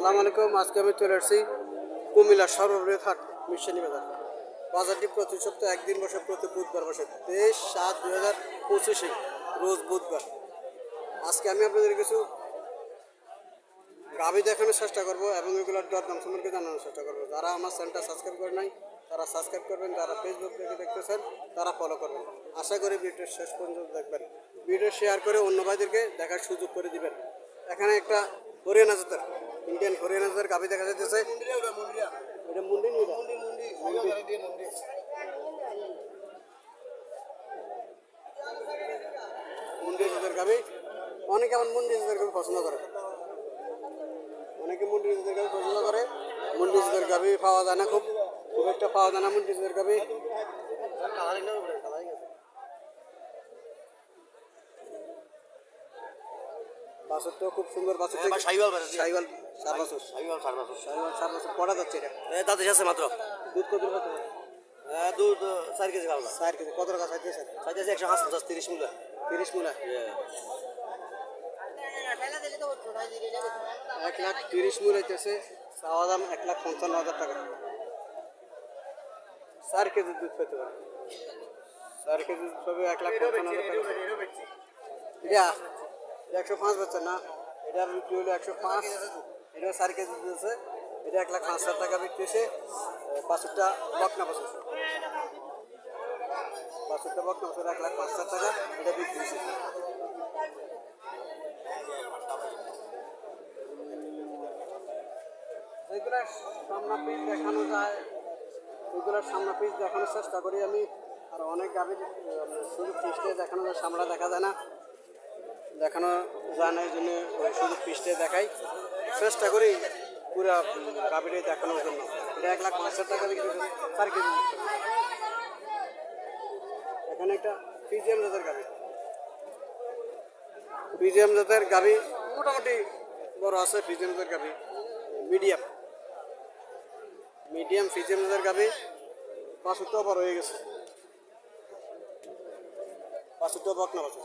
আসসালামু আলাইকুম, আজকে আমি চলে এসেছি কুমিল্লা সর্ববৃহৎ হাট, মিশনী বাজার। বাজারটি প্রতি সপ্তাহে একদিন বসে, প্রতি বুধবার বসে। তেইশ সাত দুই হাজার পঁচিশে, রোজ বুধবার। আজকে আমি আপনাদের কিছু গাভি দেখানোর চেষ্টা করব এবং এগুলোর দরদাম সম্পর্কে জানানোর চেষ্টা করব। যারা আমার চ্যানেলটা সাবস্ক্রাইব করে নাই, তারা সাবস্ক্রাইব করবেন, যারা ফেসবুক থেকে দেখতেছেন, তারা ফলো করবেন। আশা করি ভিডিওটা শেষ পর্যন্ত দেখবেন। ভিডিও শেয়ার করে অন্য ভাইদেরকে দেখার সুযোগ করে দিবেন। এখানে একটা হরিয়ানা জাতের ইন্ডিয়ান হরিয়ানা জাতের গাভি দেখা যাচ্ছে এটা মুন্ডি নিয়ে মুন্ডি জাতের গাভি অনেকে আমার মুন্ডি জাতের গাভি পছন্দ করে। অনেকে মুন্ডি জাতের গাভি পছন্দ করে। মুন্ডি জাতের গাভি পাওয়া যায় না খুব। খুব একটা পাওয়া যায় না মুন্ডি জাতের গাভি বাছরটা খুব সুন্দর বাছর শাহিওয়াল বাছুর। শাহিওয়াল সার বাছর। সাইওয়াল সার বাছুর। শাহিওয়াল সার বাছর। পড়া যাচ্ছে এটা? দাঁতে আছে মাত্র। দুধ কত কত দুধ চার কেজি খাওয়া চার কেজি। কত টাকা চাইছে স্যার চাইতে আছে একশো হাঁস পঞ্চাশ তিরিশ মূল্য তিরিশ মুলা? এক লাখ তিরিশ মুল হইতেছে চাওয়া দাম এক লাখ পঞ্চান্ন হাজার টাকা। চার কেজি দুধ পেতে পারে। চার কেজি দুধ পাবে এক লাখ পঞ্চান্ন হাজার টাকা। একশো পাঁচ বেচছে না। এটা বিক্রি হলো একশো পাঁচ। এটা চার কেজি দুধ আছে এটা এক লাখ পাঁচ হাজার টাকা বিক্রি হয়েছে। পাঁচটা বকনা বছর পাঁচটা বকনা বছর এক লাখ পাঁচ হাজার টাকা এটা বিক্রি হয়েছে। যেগুলো সামনা পিস দেখানো যায় ওইগুলোর সামনা পিস দেখানোর চেষ্টা করি আমি। আর অনেক গাভীর শুধু পিসটে দেখানো যায়, সামলা দেখা যায় না। দেখানো যায় না এই জন্য শুধু পিসটে দেখাই। চেষ্টা করি পুরো গাভীটাই দেখানোর জন্য। এটা এক লাখ পাঁচ হাজার টাকা বিক্রি চার কেজি। এখানে একটা পিজিএম জাতের গাভী। পিজিএম জাতের গাভী মোটামুটি বড় আছে পিজিএম জাতের গাভী। মিডিয়াম। মিডিয়াম ফিজিএম জাতের গাভী পাঁচশো বড় হয়ে গেছে। পাঁচশো বক না পাঁচশো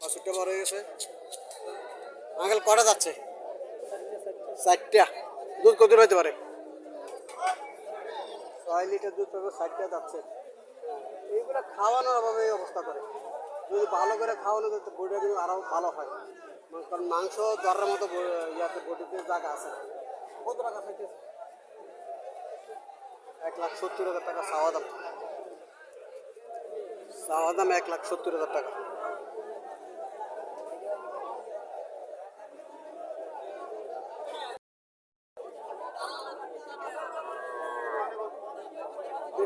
পাঁচশো বড় হয়ে গেছে। আঙ্কেল কটা যাচ্ছে? ষাটটা দুধ কত হইতে পারে? ছয় লিটার দুধ পাবে ষাটটা যাচ্ছে। হ্যাঁ, এইগুলো খাওয়ানোর অভাবে এই অবস্থা করে। যদি ভালো করে খাওয়ানো যেত বডিটা কিন্তু আরও ভালো হয়। কারণ মাংস দরের মতো ইয়াতে বডিতে জায়গা আছে। কত টাকা চাইতেছে? এক লাখ সত্তর হাজার টাকা চাওয়া দাম। চাওয়া দাম এক লাখ সত্তর হাজার টাকা।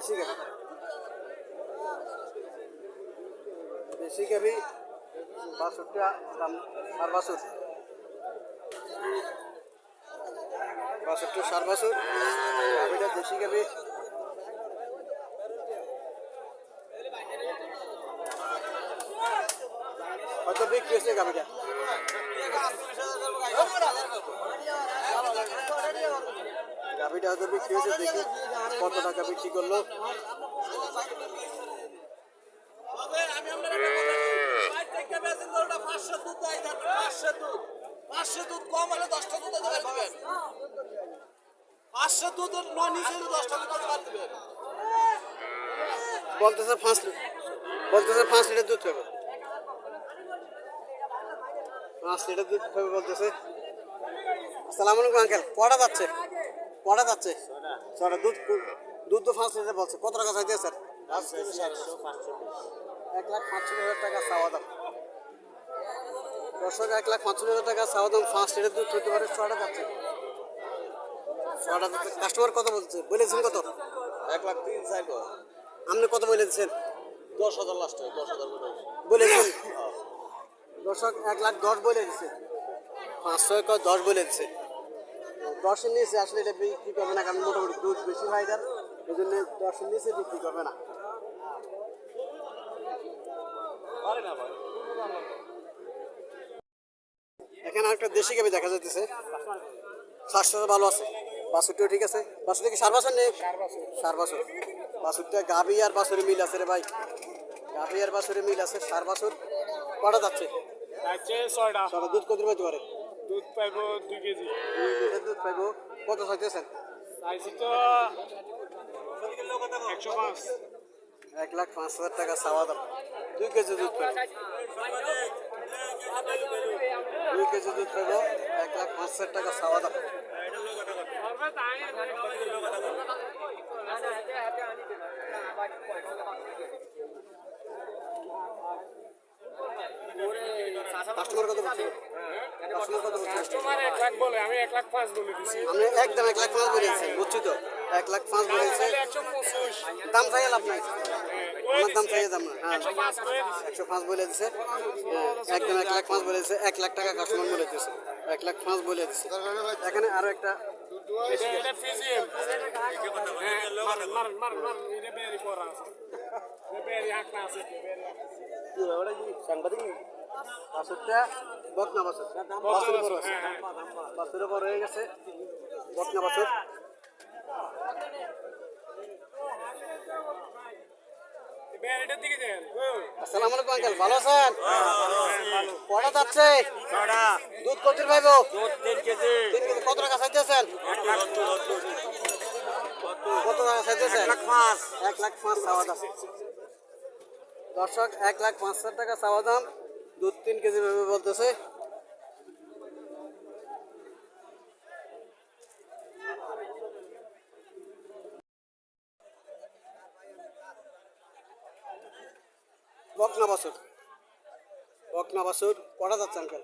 দেশি গাভি দেশি গাভি বাষট্টা দাম সার বাছুর বাষট্টি সার বাছুর গাভিটা দেশি গাভি কত বিক্রি হয়েছে গাভিটা। গাভিটা হয়তো বিক্রি হয়েছে, দেখি কত টাকা বিক্রি করল। পাঁচশো দুধ কম হলে দশটা দুধ দিতে পারবেন পাঁচশো দুধ নিচে দশটা দুধ বলতেছে পাঁচ বলতেছে পাঁচ লিটার দুধ খাবে। পাঁচ লিটার দুধ খাবে বলতেছে। আসসালামু আলাইকুম, আঙ্কেল, কটা যাচ্ছে কটা যাচ্ছে? ছটা দুধ দুধ তো পাঁচ লিটার বলছে। কত টাকা চাইতে স্যার এক লাখ পাঁচশো হাজার টাকা চাওয়া দাম। দর্শক এক লাখ পাঁচশো হাজার টাকা চাওয়া দাম পাঁচ লিটার দুধ হতে পারে। ছটা যাচ্ছে। ছটা কাস্টমার কত বলছে? বলেছেন কত? এক লাখ তিন চাইব। আপনি কত বলে দিচ্ছেন? দশ হাজার লাস্টে দশ হাজার বলেছেন দর্শক এক লাখ দশ বলে দিচ্ছে পাঁচশো দশ বলে দিচ্ছে দশের নিচে আসলে এটা বিক্রি করবে না কারণ মোটামুটি দুধ বেশি হয় তার এই জন্য দশের নিচে বিক্রি করবে না। এখানে একটা দেশি গাবি দেখা যাচ্ছে স্বাস্থ্য ভালো আছে? বাছুরটিও ঠিক আছে? বাছুরটি কি সার বাছুর নেই সার বাছুর। বাছুরটা গাবি আর বাছুরে মিল আছে রে ভাই। গাবি আর বাছুরে মিল আছে সার বাছুর। কটা যাচ্ছে? ছয়টা। দুধ কত পারে? দুধ পাইব দুই কেজি। দুই লিটার দুধ পাইব। কত চাইতেছেন? চাইছি তো একশো পাঁচ। এক লাখ পাঁচ হাজার টাকা চাওয়া দাম। দুই কেজি দুধ পাইব। দুই কেজি দুধ পাইব। এক লাখ পাঁচ হাজার টাকা চাওয়া দাম। কাস্টমার কত কাস্টমার কত বলছিল কাস্টমার এক লাখ বলে আমি এক লাখ পাঁচ বলে দিছি। আপনি একদম এক লাখ পাঁচ বলেছেন বুঝছি তো? এক লাখ পাঁচ পঁচিশ। দাম চাইয়ে লাভ নাই। আমার দাম চাইয়ে দাম না হ্যাঁ একশো পাঁচ বলে দিছে। হ্যাঁ, একদম এক লাখ পাঁচ বলে দিছে। এক লাখ টাকা কাস্টমার বলে দিছে। এক লাখ পাঁচ বলে দিছে। এখানে আরও একটা বেরি সাংবাদিক বাছুরটা বকনা বাছুর বাছুর বড়। আছে বড় হয়ে গেছে। বকনা বাছুর বেরিটার দিকে দেন আসসালামু আলাইকুম আঙ্কেল। ভালো আছেন? কটা যাচ্ছে? দুধ পাইব তিন কেজি। কত টাকা চাইতেছেন? কত টাকা চাইতেছেন? এক লাখ পাঁচ চাওয়া দাম। দর্শক এক লাখ পাঁচ হাজার টাকা চাওয়া দাম। দুধ তিন কেজি ভাবে বলতেছে। বকনা বাছুর। বকনা বাছুর কটা যাচ্ছে আঙ্কেল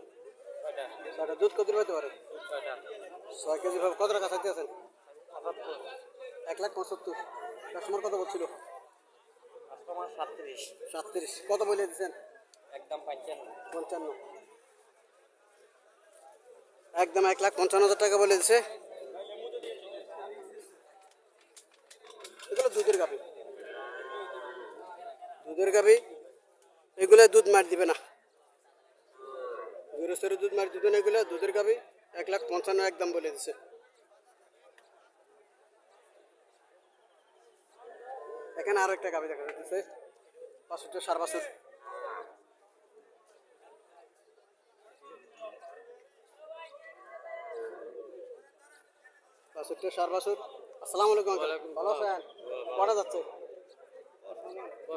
ছয়টা। দুধ কত পাইতে পারে? ছয় কেজি ভাবে কত টাকা চাইতে আছেন? এক লাখ পঁচাত্তর। কাস্টমার কত বলছিল? সাতত্রিশ। সাতত্রিশ। কত বলে দিচ্ছেন একদম পঞ্চান্ন। একদম এক লাখ পঞ্চান্ন হাজার টাকা বলে দিছে। এগুলো দুধের গাভি। দুধের গাভি, এগুলো দুধ মার দিবে না। গৃহস্থের দুধ মার দিবে না এগুলো, দুধের গাভি, এক লাখ পঞ্চান্ন একদম বলে দিছে। এখানে আরও একটা গাভি দেখা যাচ্ছে পাঁচশোটা সার বাছুর বাষট্টি সার বাসুর আসসালামু আলাইকুম ভালো আছেন? কটা যাচ্ছে?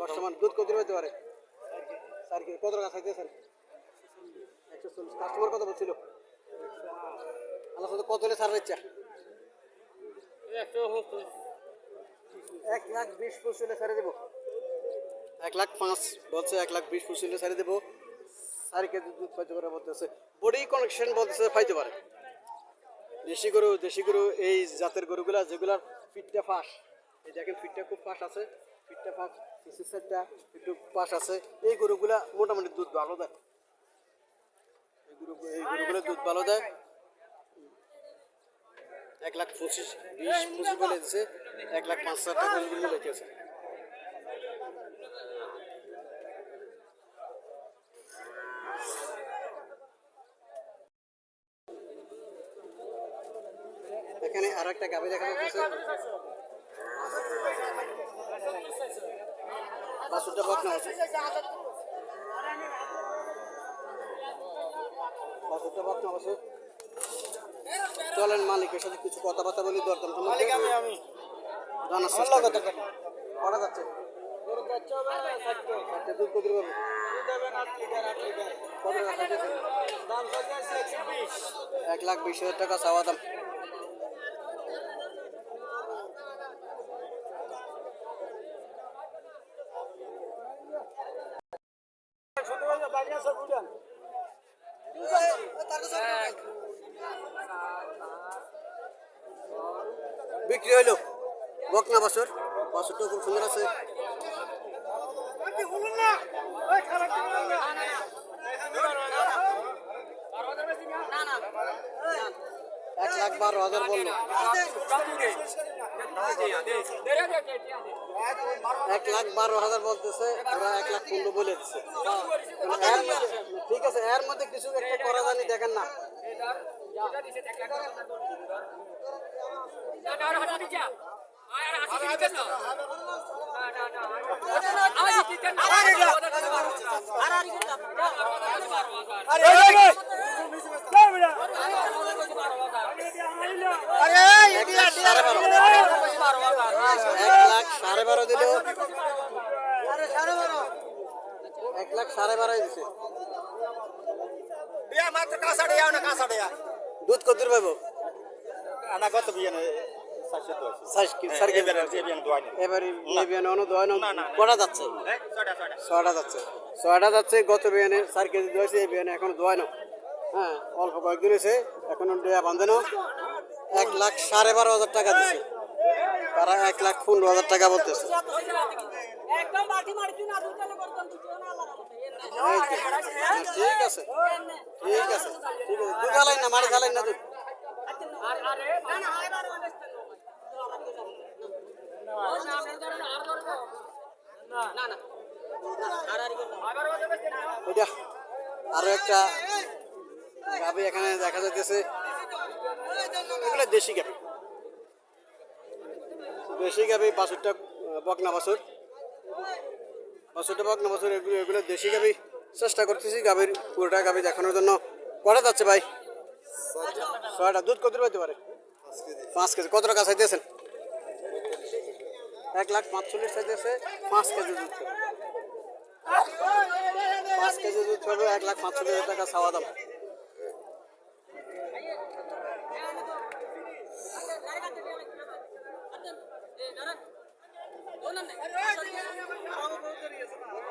বর্তমান দুধ কত হতে পারে? স্যার কি কত টাকা চাইতেছেন? একশো চল্লিশ। কাস্টমার কত বলছিল? সাথে কত হলে সার ইচ্ছা এক লাখ বিশ পঁচিশ সারে দেবো। এক লাখ পাঁচ বলছে এক লাখ বিশ পঁচিশ সারে দেবো। চার কেজি দুধ পাইতে পারে বলতেছে। বডি কানেকশন বলতেছে পাইতে পারে। দেশি গরু দেশি গরু, এই জাতের গরুগুলা যেগুলার ফিটটা ফাঁস। এই দেখেন ফিটটা খুব ফাঁস আছে। ফিটটা ফাঁস সাইডটা একটু ফাঁস আছে। এই গরুগুলা মোটামুটি দুধ ভালো দেয়। এই গরু, এই গরুগুলো দুধ ভালো দেয়। এক লাখ পঁচিশ, বিশ পঁচিশ বলে দিচ্ছে এক লাখ পাঁচ হাজার টাকা এখানে আরও একটা গাভি দেখা যাচ্ছে বাসুরটা বাসুর বাসুরটা বাসুর চলেন মালিকের সাথে কিছু কথাবার্তা বলি দরদাম মালিক আমি আমি। জানার চেষ্টা করি। করা যাচ্ছে। দুধ কত পাবে? এক লাখ বিশ হাজার টাকা চাওয়া দাম। বিক্রি হইল। বকনা বছর? বছরটা খুব সুন্দর আছে। এক লাখ বারো হাজার বলল এক লাখ বারো হাজার বলতেছে ওরা এক লাখ পনেরো বলে দিচ্ছে মানে ঠিক আছে এর মধ্যে কিছু একটা করা জানি দেখেন না আরে বারো এক লাখ সাড়ে বারো দিল এক লাখ সাড়ে বারোই দিছে মাত্র কাঁসাড়ে যাও না কাঁসাড়ে যা দুধ কত পাইব আনা কত বিয়া কটা যাচ্ছে? ছয়টা যাচ্ছে। ছয়টা যাচ্ছে গত বিয়ানে চার কেজি দোয়াইছে এই বিয়ানে এখন দোয়াই না হ্যাঁ অল্প কয়েকদিন হয়েছে এখন ডেয়া বান্ধে না এক লাখ সাড়ে বারো হাজার টাকা দিচ্ছে তারা এক লাখ পনেরো হাজার টাকা বলতেছে। ঠিক আছে। ঠিক আছে। ঠিক আছে। দুধ হালাই না মারি খালাই না দুধ আর আরে না না আরে আন্ডারস্ট্যান্ড ও সামনে ধরে আর ধরবো না না না আর আর আবার ওইটা আরও একটা গাবি এখানে দেখা যাইতেছে। এগুলো দেশি গাবি দেশি গাবি বাছুরটা বকনা বাছুর। বাছুরটা, বকনা বাছুর, এগুলো এগুলো দেশি গাবি চেষ্টা করতেছি গাবির পুরোটা গাবি দেখানোর জন্য। কটা যাচ্ছে ভাই? ছয়টা। দুধ কত পাইতে পারে? পাঁচ কেজি। কত টাকা চাইতেছেন? এক লাখ পাঁচচল্লিশ চাইতেছে পাঁচ কেজি দুধ। পাঁচ কেজি দুধ পাবে এক লাখ পাঁচচল্লিশ হাজার টাকা চাওয়া দাম।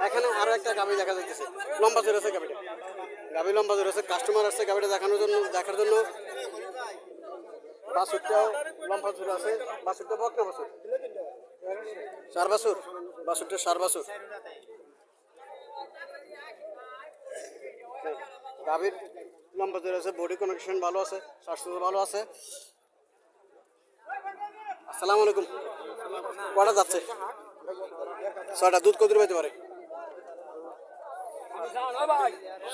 এখানে আরও একটা গাভি দেখা যাচ্ছে লম্বা জোর আছে গাভিটা। গাভি লম্বা জোর আছে। কাস্টমার আসছে গাভিটা দেখানোর জন্য দেখার জন্য। বাসুরটাও লম্বা জোর আছে। বাসুরটা বকনা বাসুর সার বাসুর বাসুরটা সার বাসুর গাভীর লম্বা জোর আছে বডি কনেকশন ভালো আছে, স্বাস্থ্য ভালো আছে। আসসালামু আলাইকুম। কটা যাচ্ছে? ছয়টা, দুধ কত পাইতে পারে?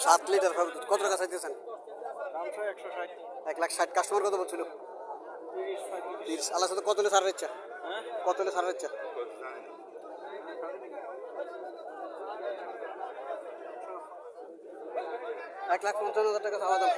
সাত লিটার হবে দুধ। কত টাকা চাইতেছেন? এক লাখ ষাট। কাস্টমার কত বলছিল? তিরিশ আল্লাহ সাথে কত ছাড়ার ইচ্ছা কত হলে ছাড়ার হচ্ছে? এক লাখ পঞ্চান্ন হাজার টাকা চাওয়া দাম